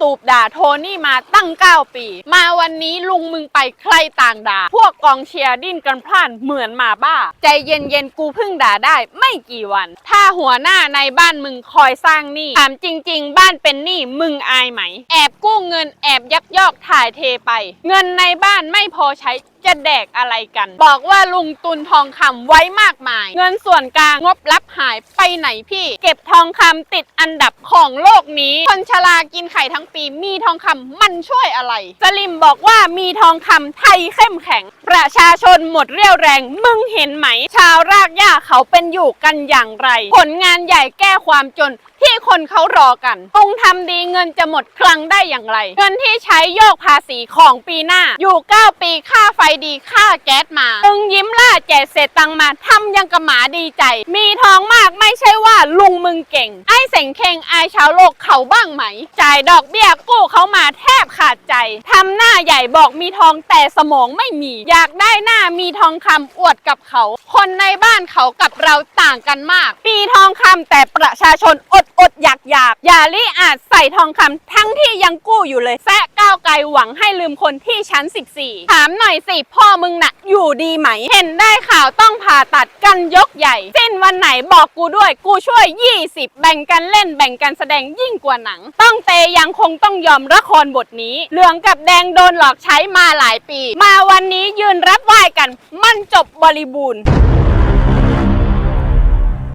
ตูบด่าโทนี่มาตั้ง 9 ปี มาวันนี้ลุงมึงไปใครต่างด่า พวกกองเชียร์ดิ้นกันพล่านเหมือนหมาบ้า ใจเย็นเย็นๆกูเพิ่งด่าได้ไม่กี่วัน ถ้า หัวหน้าในบ้านมึงคอยสร้างหนี้ถามจริง ๆ บ้านเป็นหนี้มึงอายไหม แอบกู้เงินแอบยักยอกถ่ายเทไป เงินในบ้านไม่พอใช้จะแดกอะไรกัน บอกว่าลุงตุนทองคำไว้มากมาย เงินส่วนกลางงบรับหายไปไหนพี่ เก็บทองคำติดอันดับของโลกนี้ คนชรากินไข่ทั้งปีมีทองคำมันช่วยอะไร สลิมบอกว่ามีทองคำไทยเข้มแข็ง ประชาชนหมดเรี่ยวแรงมึงเห็นไหม ชาวรากหญ้าเขาเป็นอยู่กันอย่างไรผลงานใหญ่แก้ความจนที่คนเขารอกันคงทำดีเงินจะหมดคลังได้อย่างไร เงินที่ใช้โยกภาษีของปีหน้า อยู่ 9 ปีค่าไฟดีค่าแก๊สมามึงยิ้มล่าแจกเศษตังมาทำยังกระหมาดีใจ มีทองมากไม่ใช่ว่าลุงมึงเก่ง ไอ้เสงเคงอายชาวโลกเขาบ้างไหม จ่ายดอกเบี้ยกู้เขามาแทบขาดใจทำหน้าใหญ่บอกมีทองแต่สมองไม่มี อยากได้หน้ามีทองคำอวดกับเขา คนในบ้านเขากับเราต่างกันมาก ปีทองคำแต่ประชาชนอดอดอยากอยากอย่าลิอาจใส่ทองคำทั้งที่ยังกู้อยู่เลยแซะก้าวไกลหวังให้ลืมคนที่ชั้น 14 ถามหน่อยสิพ่อมึงน่ะอยู่ดีไหม เห็นได้ข่าวต้องผ่าตัดกันยกใหญ่ สิ้นวันไหนบอกกูด้วยกูช่วย 20 แบ่งกันเล่นแบ่งกันแสดงยิ่งกว่าหนัง ต้องเตยังคงต้องยอมละครบทนี้ เหลืองกับแดงโดนหลอกใช้มาหลายปี มาวันนี้ยืนรับไหว้กัน มันจบบริบูรณ์